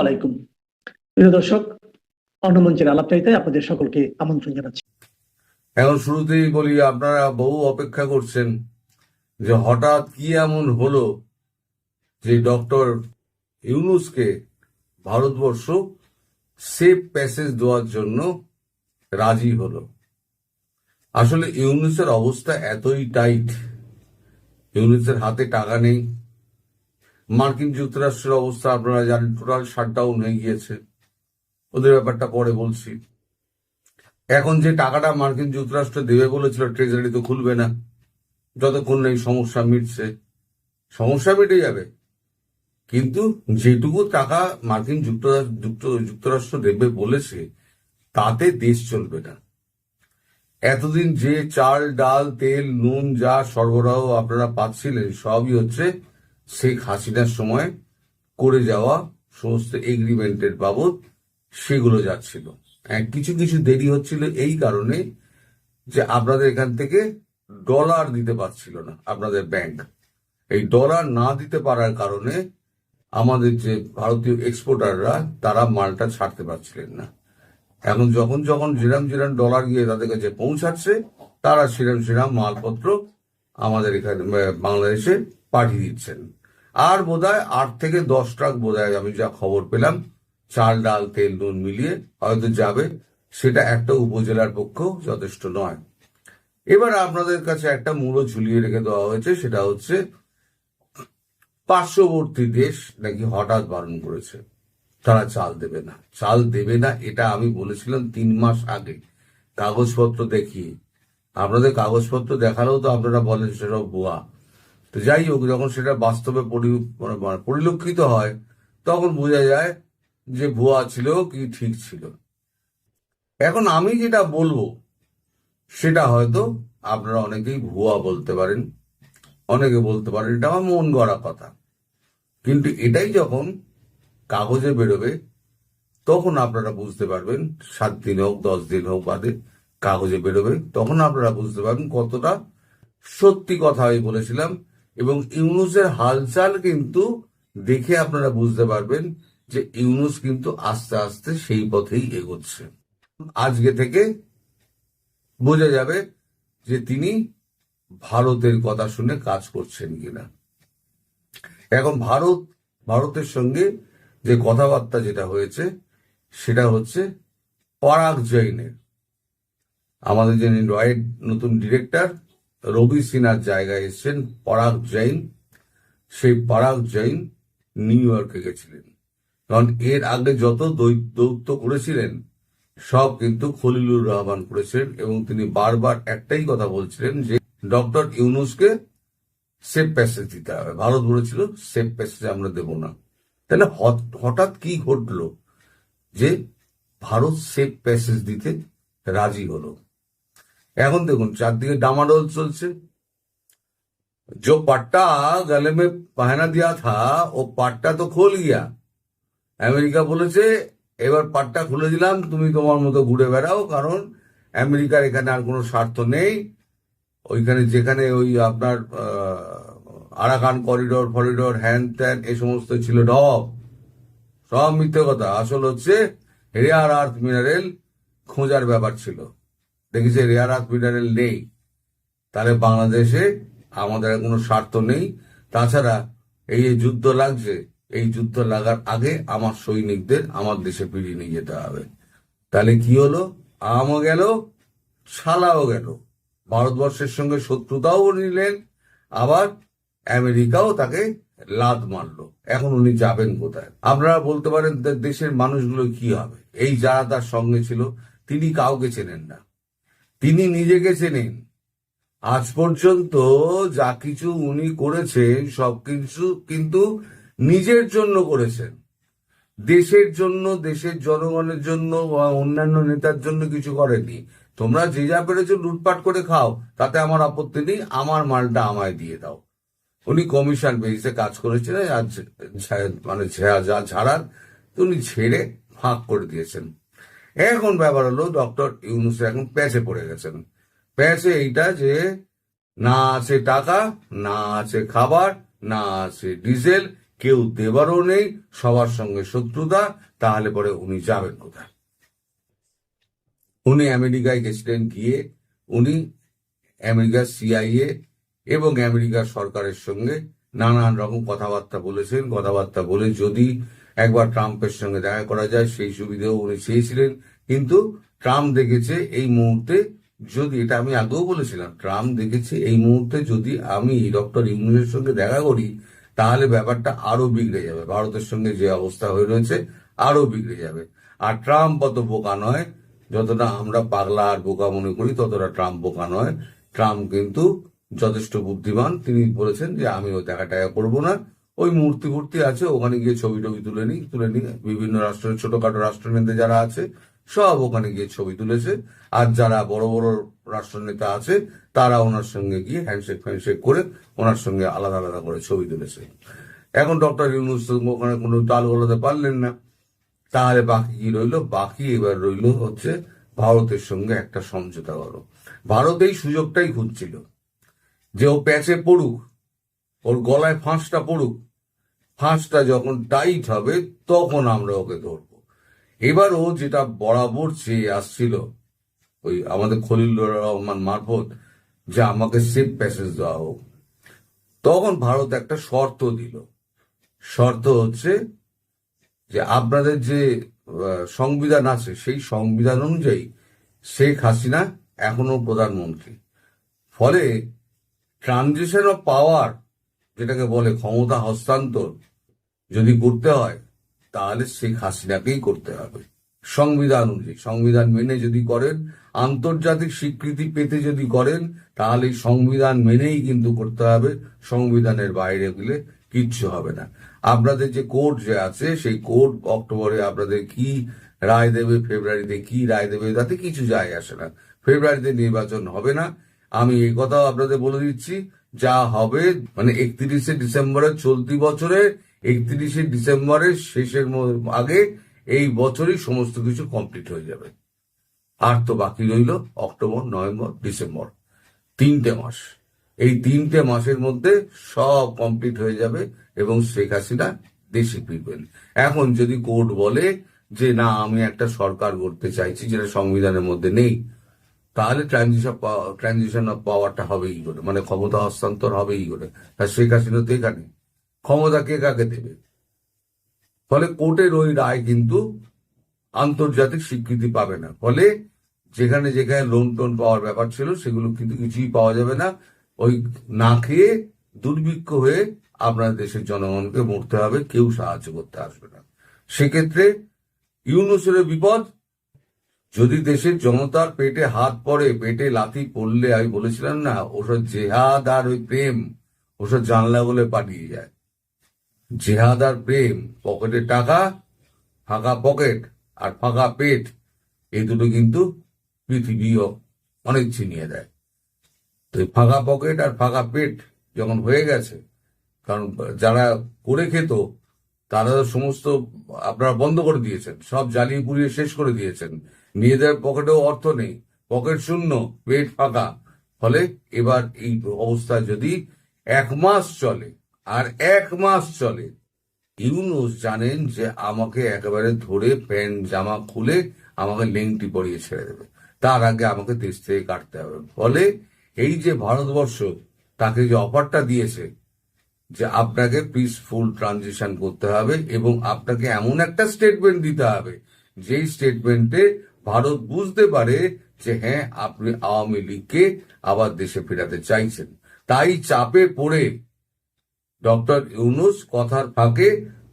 আলাইকুম। প্রিয় দর্শক অন্নমঞ্চের আলাপচাইতে আপনাদের সকলকে আমন্ত্রণ জানাচ্ছি। এখন শুরুতেই বলি, আপনারা বহু অপেক্ষা করছেন যে হঠাৎ কি এমন হলো যে ডক্টর ইউনুসকে ভারতবর্ষ সেফ প্যাসেজ দেওয়ার জন্য রাজি হলো। আসলে ইউনুসের অবস্থা এতই টাইট ইউনুসের হাতে টাকা নেই। মার্কিন যুক্তরাষ্ট্রের অবস্থা আপনারা জানেন, টোটাল শাটডাউন হয়ে গিয়েছে। ওদের ব্যাপারটা পরে বলছি। এখন যে টাকাটা মার্কিন যুক্তরাষ্ট্র দেবে বলেছিল ট্রেজারি তো খুলবে না। যতক্ষণ এই সমস্যা মিটছে। সমস্যা মিটে যাবে। কিন্তু যেটুকু টাকা মার্কিন যুক্তরাষ্ট্র, যুক্ত- যুক্তরাষ্ট্র দেবে বলেছে, তাতে দেশ চলবে না। এতদিন যে চাল, ডাল, তেল, নুন, যা সরবরাহ আপনারা পাচ্ছিলেন, সবই হচ্ছে শেখ হাসিনার সময় করে যাওয়া সমস্ত এগ্রিমেন্টের বাবদ সেগুলো যাচ্ছিল। হ্যাঁ, কিছু কিছু দেরি হচ্ছিল এই কারণে যে আপনাদের এখান থেকে ডলার দিতে পারছিল না আপনাদের ব্যাংক এই ডলার না দিতে পারার কারণে আমাদের যে ভারতীয় এক্সপোর্টাররা তারা মালটা ছাড়তে পারছিলেন না। এখন যখন যখন যেরাম যেরাম ডলার গিয়ে তাদের কাছে পৌঁছাচ্ছে তারা সেরাম সেরাম মালপত্র আমাদের এখানে বাংলাদেশে পাঠিয়ে দিচ্ছেন। আর বোধহয় আট থেকে দশ ট্রাক বোধহয় আমি যা খবর পেলাম, চাল, ডাল, তেল নুন মিলিয়ে হয়তো যাবে, সেটা একটা উপজেলার পক্ষেও যথেষ্ট নয়। এবার আপনাদের কাছে একটা মূল্য ঝুলিয়ে রেখে দেওয়া হয়েছে, সেটা হচ্ছে পার্শ্ববর্তী দেশ নাকি হঠাৎ বারণ করেছে। তারা চাল দেবে না। চাল দেবে না, এটা আমি বলেছিলাম তিন মাস আগে। কাগজপত্র দেখিয়ে। আপনাদের কাগজপত্র দেখালেও তো আপনারা বলেন সেসব ভুয়া। তো যাই হোক, যখন সেটা বাস্তবে মানে- মানে পরিলক্ষিত হয়, তখন বোঝা যায় যে ভুয়া ছিল কি ঠিক ছিল। এখন আমি যেটা বলব, সেটা হয়তো আপনারা অনেকেই ভুয়া বলতে পারেন, অনেকে বলতে পারেন, এটা আমার মন গড়া কথা। কিন্তু এটাই যখন কাগজে বেরোবে, তখন আপনারা বুঝতে পারবেন, সাত দিন হোক, দশ দিন হোক বাদে কাগজে বেরোবে, তখন আপনারা বুঝতে পারবেন কতটা সত্যি কথা আমি বলেছিলাম এবং ইউনুসের হালচাল কিন্তু দেখে আপনারা বুঝতে পারবেন যে ইউনুস কিন্তু আস্তে আস্তে সেই পথেই এগোচ্ছে। আজকে থেকে বোঝা যাবে যে তিনি ভারতের কথা শুনে কাজ করছেন কিনা। এখন ভারত, ভারতের সঙ্গে যে কথাবার্তা যেটা হয়েছে, সেটা হচ্ছে পরাগ জৈনের। আমাদের যে রয়ের নতুন ডিরেক্টর রবি সিনহার জায়গায় এসেছেন পরাগ জৈন। সেই পরাগ জৈন নিউ ইয়র্কে গেছিলেন। কারণ এর আগে যত দৌত্য করেছিলেন, সব কিন্তু খলিলুর রহমান করেছিলেন এবং তিনি বারবার একটাই কথা বলছিলেন যে, ডক্টর ইউনুসকে সেফ প্যাসেজ দিতে হবে। ভারত বলেছিল, সেফ প্যাসেজ আমরা দেব না। তাহলে হঠাৎ কি ঘটলো যে ভারত সেফ প্যাসেজ দিতে রাজি হলো? এখন দেখুন চারদিকে ডামাডোল চলছে जो पट्टा गले में पहना दिया था वो পাট্টা তো খোল গিয়া আমেরিকা বলেছে এবার পাট্টা খুলে দিলাম তুমি তোমার মতো ঘুরে বেড়াও কারণ আমেরিকার এখানে আর কোনো স্বার্থ নেই ওইখানে যেখানে ওই আপনার আহ, আরাকান করিডোর ফরিডোর হ্যান ত্যান এই সমস্ত ছিল ঢপ সব মিথ্যে কথা আসল হচ্ছে রেয়ার আর্থ মিনারেল খোঁজার ব্যাপার ছিল দেখেছে রেয়ার আর্থ মিনারেল নেই, তাহলে বাংলাদেশে আমাদের কোনো স্বার্থ নেই। তাছাড়া এই যে যুদ্ধ লাগছে, এই যুদ্ধ লাগার আগে আমার সৈনিকদের আমার দেশে ফিরিয়ে নিয়ে যেতে হবে। তাহলে কি হলো? আমও গেল, শালাও গেল। ভারতবর্ষের সঙ্গে শত্রুতাও নিলেন, আবার আমেরিকাও তাকে লাদ মারলো। এখন উনি যাবেন কোথায়? আপনারা বলতে পারেন দেশের মানুষগুলো কি হবে? এই যারা তার সঙ্গে ছিল, তিনি কাউকে চেনেন না। তিনি নিজেকে চেনেন। আজ পর্যন্ত যা কিছু উনি করেছেন সবকিছু কিন্তু নিজের জন্য করেছেন। দেশের জন্য, দেশের জনগণের জন্য বা অন্যান্য নেতার জন্য কিছু করেনি তোমরা যে যা পেরেছ লুটপাট করে খাও, তাতে আমার আপত্তি নেই, আমার মালটা আমায় দিয়ে দাও। উনি কমিশন বেসিসে কাজ করেছিলেন আর মানে যা ছাড়ার তো উনি ছেড়ে ফাঁক করে দিয়েছেন। এখন ব্যাপার হলো ডক্টর ইউনুস এখন প্যাচে পড়ে গেছেন। প্যাচে এইটা যে না আছে টাকা, না আছে খাবার, না আছে ডিজেল, কেউ দেবারও নেই, সবার সঙ্গে শত্রুতা, তাহলে পরে উনি যাবেন কোথায়? উনি আমেরিকায় গেছিলেন গিয়ে, উনি আমেরিকার সিআইএ এবং আমেরিকার সরকারের সঙ্গে নানান রকম কথাবার্তা বলেছেন, কথাবার্তা বলে যদি একবার ট্রাম্পের সঙ্গে দেখা করা যায়, সেই সুবিধেও উনি চেয়েছিলেন। কিন্তু ট্রাম্প দেখেছে এই মুহূর্তে যদি, এটা আমি আগেও বলেছিলাম, ট্রাম্প দেখেছে এই মুহূর্তে যদি আমি ডক্টর ইউনুসের সঙ্গে দেখা করি, তাহলে ব্যাপারটা আরও বিগড়ে যাবে। ভারতের সঙ্গে যে অবস্থা হয়ে রয়েছে আরও বিগড়ে যাবে। আর ট্রাম্প অত বোকা নয়, যতটা আমরা পাগলা আর বোকা মনে করি, ততটা ট্রাম্প বোকা নয়। ট্রাম্প কিন্তু যথেষ্ট বুদ্ধিমান। তিনি বলেছেন যে আমি ওই দেখা টাকা করব না। ওই মূর্তি মূর্তি আছে, ওখানে গিয়ে ছবি টবি তুলে নিই, তুলে নিয়ে বিভিন্ন রাষ্ট্রের ছোটখাটো রাষ্ট্রনেতা যারা আছে, সব ওখানে গিয়ে ছবি তুলেছে। আর যারা বড় বড় রাষ্ট্রনেতা আছে, তারা ওনার সঙ্গে গিয়ে হ্যান্ডশেক ফ্যান্ডশেক করে ওনার সঙ্গে আলাদা আলাদা করে ছবি তুলেছে। এখন ডক্টর ইউনুস ওখানে কোনো তাল গলাতে পারলেন না। তাহলে বাকি কি রইল? বাকি এবার রইল হচ্ছে ভারতের সঙ্গে একটা সমঝোতা করো। ভারত এই সুযোগটাই খুঁজছিল যে ও প্যাচে পড়ুক। ওর গলায় ফাঁসটা পড়ুক, ফাঁসটা যখন টাইট হবে, তখন আমরা ওকে ধরবো। এবার ও যেটা বরাবর চেয়ে আসছিল, ওই আমাদের খলিল রহমান মারফত, যে আমাকে সেফ প্যাসেজ দেওয়া হোক। তখন ভারত একটা শর্ত দিল। শর্ত হচ্ছে যে আপনাদের যে সংবিধান আছে, সেই সংবিধান অনুযায়ী শেখ হাসিনা এখনও প্রধানমন্ত্রী। ফলে ট্রানজিশন অফ পাওয়ার যেটাকে বলে ক্ষমতা হস্তান্তর যদি করতে হয়, তাহলে শেখ হাসিনাকেই করতে হবে। সংবিধান অনুযায়ী, সংবিধান মেনে যদি করেন, আন্তর্জাতিক স্বীকৃতি পেতে যদি করেন, তাহলে সংবিধান মেনেই কিন্তু করতে হবে, সংবিধানের বাইরে গেলে কিচ্ছু হবে না। আপনাদের যে কোর্ট যে আছে, সেই কোর্ট অক্টোবরে আপনাদের কি রায় দেবে, ফেব্রুয়ারিতে কি রায় দেবে, তাতে কিছু যায় আসে না। ফেব্রুয়ারিতে নির্বাচন হবে না। আমি এই কথাও আপনাদের বলে দিচ্ছি। যা হবে মানে একত্রিশে ডিসেম্বরের চলতি বছরে, একত্রিশে ডিসেম্বরের শেষের আগে এই বছরই সমস্ত কিছু কমপ্লিট হয়ে যাবে। আর তো বাকি রইল অক্টোবর, নভেম্বর, ডিসেম্বর। তিনটে মাস। এই তিনটে মাসের মধ্যে সব কমপ্লিট হয়ে যাবে এবং শেখ হাসিনা দেশে ফিরবেন। এখন যদি কোর্ট বলে যে, না, আমি একটা সরকার করতে চাইছি যেটা সংবিধানের মধ্যে নেই তাহলে ট্রানজিশন ট্রানজিশন অফ পাওয়ারটা হবেই করে। মানে ক্ষমতা হস্তান্তর হবেই করে। আর শেখ হাসিনা তো এখানে। ক্ষমতা কে কাকে দেবে? ফলে কোর্টের ওই রায় কিন্তু আন্তর্জাতিক স্বীকৃতি পাবে না। ফলে যেখানে যেখানে লোন টোন পাওয়ার ব্যাপার ছিল, সেগুলো কিন্তু কিছুই পাওয়া যাবে না। ওই না খেয়ে দুর্ভিক্ষ হয়ে আপনার দেশের জনগণকে মরতে হবে। কেউ সাহায্য করতে আসবে না। সেক্ষেত্রে ইউনুসের বিপদ যদি দেশের জনতার পেটে হাত পড়ে, পেটে লাথি পড়লে আমি বলেছিলাম না, ওসব জেহাদ আর ওই প্রেম, ওসব জানলা বলে পাঠিয়ে যায়। জেহাদ আর প্রেম, পকেটে টাকা, ফাঁকা পকেট আর ফাঁকা পেট, এই দুটো কিন্তু পৃথিবীও অনেক ছিনিয়ে দেয়। তো এই ফাঁকা পকেট আর ফাঁকা পেট যখন হয়ে গেছে, কারণ যারা করে খেত, তারা সমস্ত আপনারা বন্ধ করে দিয়েছেন, সব জ্বালিয়ে পুড়িয়ে শেষ করে দিয়েছেন। নিজেদের পকেটেও অর্থ নেই, পকেট শূন্য, পেট ফাঁকা। ফলে এবার এই অবস্থা যদি এক মাস চলে, আর এক মাস চলে, ইউনুস জানেন যে আমাকে একেবারে ধরে প্যান্ট, জামা খুলে আমাকে লেংটি পরিয়ে ছেড়ে দেবে। তার আগে আমাকে দেশ থেকে কাটতে হবে। ফলে এই যে ভারতবর্ষ, তাকে যে অফারটা দিয়েছে যে আপনাকে পিসফুল ট্রানজিশন করতে হবে এবং আপনাকে এমন একটা স্টেটমেন্ট দিতে হবে, যেই স্টেটমেন্টে ভারত বুঝতে পারে যে হ্যাঁ আপনি আওয়ামী লীগকে আবার দেশে ফেরাতে চাইছেন। তাই চাপে পড়ে ডক্টর ইউনুস কথার ফাঁকে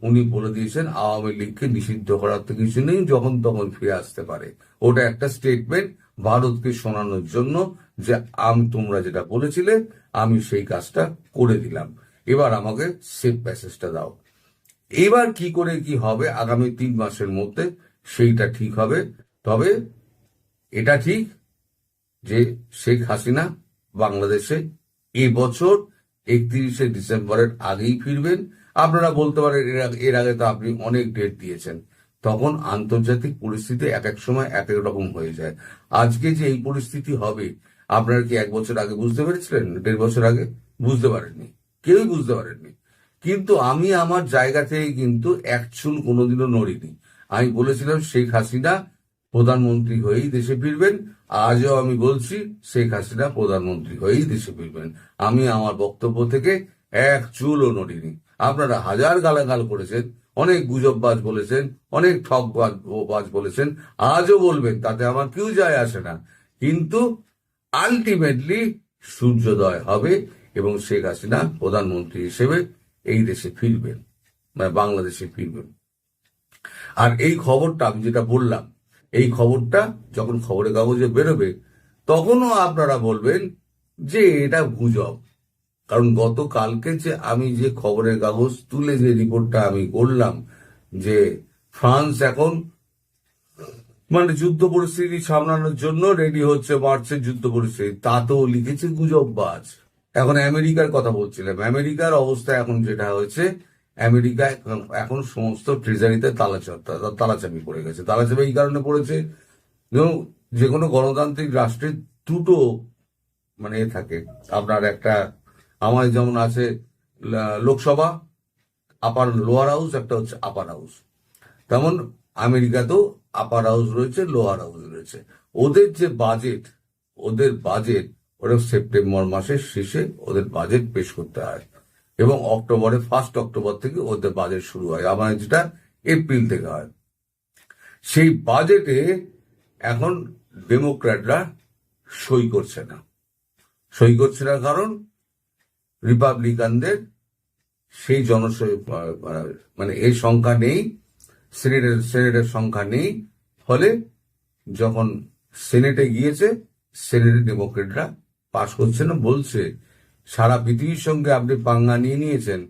উনি বলে দিয়েছেন, আওয়ামী লীগকে নিষিদ্ধ করার তো কিছু নেই, যখন তখন ফিরে আসতে পারে। ওটা একটা স্টেটমেন্ট ভারতকে শোনানোর জন্য যে, আমি তোমরা যেটা বলেছিলে, আমি সেই কাজটা করে দিলাম। এবার আমাকে সেফ প্যাসেজটা দাও। এবার কি করে কি হবে, আগামী তিন মাসের মধ্যে সেইটা ঠিক হবে তবে এটা ঠিক যে শেখ হাসিনা বাংলাদেশে এবছর একত্রিশে ডিসেম্বরের আগেই ফিরবেন। আপনারা বলতে পারেন, এর আগে- তো আপনি অনেক ডেট দিয়েছেন। তখন আন্তর্জাতিক পরিস্থিতি এক এক সময় এক এক রকম হয়ে যায়। আজকে যে এই পরিস্থিতি হবে, আপনারা কি এক বছর আগে বুঝতে পেরেছিলেন? দেড় বছর আগে? বুঝতে পারেননি। কেউই বুঝতে পারেননি। কিন্তু আমি আমার জায়গা থেকে কিন্তু এক চুল কোনোদিনও নড়িনি। আমি বলেছিলাম, শেখ হাসিনা প্রধানমন্ত্রী হয়েই দেশে ফিরবেন। আজও আমি বলছি, শেখ হাসিনা প্রধানমন্ত্রী হয়েই দেশে ফিরবেন। আমি আমার বক্তব্য থেকে এক চুলও নড়িনি। আপনারা হাজার গালাগাল করেছেন, অনেক গুজববাজ বলেছেন, অনেক ঠকবাজ বলেছেন, আজও বলবেন, তাতে আমার কেউ যায় আসে না। কিন্তু আলটিমেটলি সূর্যোদয় হবে এবং শেখ হাসিনা প্রধানমন্ত্রী হিসেবে এই দেশে ফিরবেন মানে বাংলাদেশে ফিরবেন। আর এই খবরটা আমি যেটা বললাম এই খবরটা যখন খবরের কাগজে বেরোবে, তখনও আপনারা বলবেন যে এটা গুজব। কারণ গতকালকে যে আমি যে খবরের কাগজ তুলে যে রিপোর্টটা আমি করলাম যে ফ্রান্স এখন মানে যুদ্ধ পরিস্থিতি সামলানোর জন্য রেডি হচ্ছে মার্চের যুদ্ধ পরিস্থিতি, তাতেও লিখেছে গুজববাজ। এখন আমেরিকার কথা বলছিলাম। আমেরিকার অবস্থা এখন যেটা হয়েছে আমেরিকা এখন- সমস্ত ট্রেজারিতে তালা তালাচাবি পড়ে গেছে। তালাচাবি এই কারণে পড়েছে যে কোনো গণতান্ত্রিক রাষ্ট্রে দুটো মানে এ থাকে। আপনার একটা আমার যেমন আছে লোকসভা, আপার লোয়ার হাউস, একটা হচ্ছে আপার হাউস। তেমন আমেরিকাতেও আপার হাউস রয়েছে, লোয়ার হাউস রয়েছে। ওদের যে বাজেট, ওদের বাজেট ওরা সেপ্টেম্বর মাসের শেষে ওদের বাজেট পেশ করতে হয়। এবং অক্টোবরে ফার্স্ট অক্টোবর থেকে ওদের বাজেট শুরু হয়। আমার যেটা এপ্রিল থেকে হয়। সেই বাজেটে এখন ডেমোক্র্যাটরা সই করছে না। সই করছে না কারণ রিপাবলিকানদের সেই জনসংখ্যা মানে এই সংখ্যা নেই সিনেটের সিনেটের সংখ্যা নেই। ফলে যখন সেনেটে গিয়েছে সেনেটে ডেমোক্রেটরা পাশ করছে না, বলছে সারা পৃথিবীর সঙ্গে আপনি পাঙ্গা নিয়ে নিয়েছেন।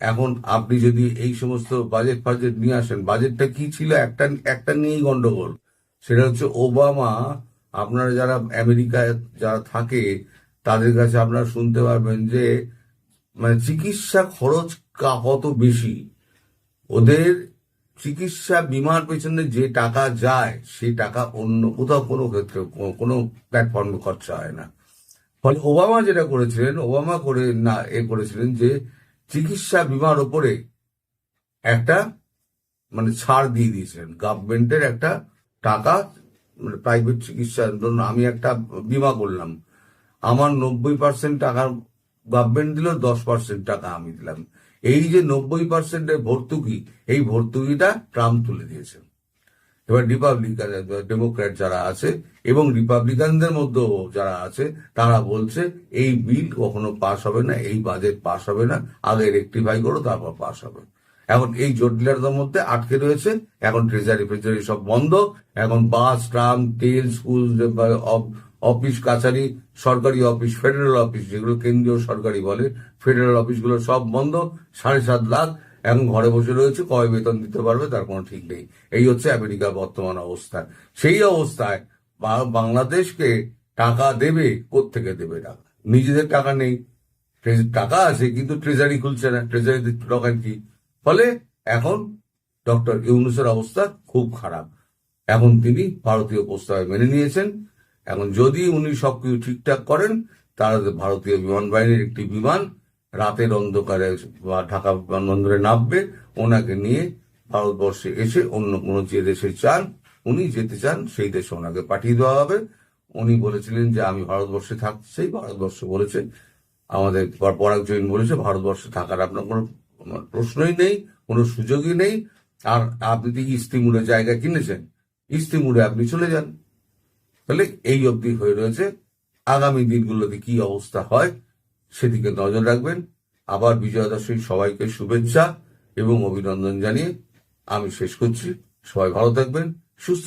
এখন আপনি যদি এই সমস্ত বাজেট ফাজেট নিয়ে আসেন বাজেটটা কি ছিল একটা একটা নিয়েই গন্ডগোল। সেটা হচ্ছে ওবামা, আপনারা যারা আমেরিকায় যারা থাকে, তাদের কাছে আপনারা শুনতে পারবেন যে মানে চিকিৎসা খরচ কত বেশি। ওদের চিকিৎসা বিমার পেছনে যে টাকা যায় সেই টাকা অন্য কোথাও কোনো ক্ষেত্রে, কোনো প্ল্যাটফর্মে খরচা হয় না। ফলে ওবামা যেটা করেছিলেন, ওবামা করে না, এ করেছিলেন যে চিকিৎসা বিমার ওপরে একটা মানে ছাড় দিয়ে দিয়েছিলেন। গভর্নমেন্টের একটা টাকা মানে প্রাইভেট চিকিৎসা ধরুন, আমি একটা বিমা করলাম। আমার নব্বই পার্সেন্ট টাকা গভর্নমেন্ট দিল, দশ পার্সেন্ট টাকা আমি দিলাম। এই যে নব্বই পার্সেন্টের ভর্তুকি, এই ভর্তুকিটা ট্রাম্প তুলে দিয়েছেন। এবার রিপাবলিকান ডেমোক্র্যাট যারা আছে এবং রিপাবলিকানদের মধ্যেও যারা আছে, তারা বলছে এই বিল কখনো পাশ হবে না, এই বাজেট পাশ হবে না, আগে রেক্টিফাই করো, তারপর পাস হবে। এখন এই জটিলতার মধ্যে আটকে রয়েছে, এখন ট্রেজারি ফ্রেজারি সব বন্ধ, এখন বাস, ট্রাম, তেল, স্কুল অফিস, কাছারি, সরকারি অফিস ফেডারেল অফিস যেগুলো কেন্দ্রীয় সরকারি বলে ফেডারেল অফিসগুলো সব বন্ধ, সাড়ে সাত লাখ এখন ঘরে বসে রয়েছে, কয় বেতন দিতে পারবে তার কোনো ঠিক নেই। এই হচ্ছে আমেরিকার বর্তমান অবস্থা। সেই অবস্থায় বাংলাদেশকে টাকা দেবে, কোত্থেকে দেবে টাকা? নিজেদের টাকা নেই। টাকা আছে, কিন্তু ট্রেজারি খুলছে না। ট্রেজারি টাকা কি? ফলে এখন ডক্টর ইউনুসের অবস্থা খুব খারাপ। এখন তিনি ভারতীয় প্রস্তাবে মেনে নিয়েছেন। এখন যদি উনি সবকিছু ঠিকঠাক করেন, তাহলে ভারতীয় বিমান বাহিনীর একটি বিমান রাতের অন্ধকারে বা ঢাকা বিমানবন্দরে নামবে, ওনাকে নিয়ে ভারতবর্ষে এসে অন্য কোনো যে দেশে চান, উনি যেতে চান, সেই দেশে ওনাকে পাঠিয়ে দেওয়া হবে। উনি বলেছিলেন যে, আমি ভারতবর্ষে থাকতে চাই। ভারতবর্ষ বলেছে, আমাদের পর- পরাগ জৈন বলেছে, ভারতবর্ষে থাকার আপনার কোনো কোনো প্রশ্নই নেই, কোনো সুযোগই নেই। আর আপনি তো ইস্তিমুড়ে জায়গা কিনেছেন ইস্তিমুড়ে আপনি চলে যান। তাহলে এই অবধি হয়ে রয়েছে। আগামী দিনগুলোতে কি অবস্থা হয় সেদিকে নজর রাখবেন। আবার বিজয়া দশমী সবাইকে শুভেচ্ছা এবং অভিনন্দন জানিয়ে আমি শেষ করছি। সবাই ভালো থাকবেন, সুস্থ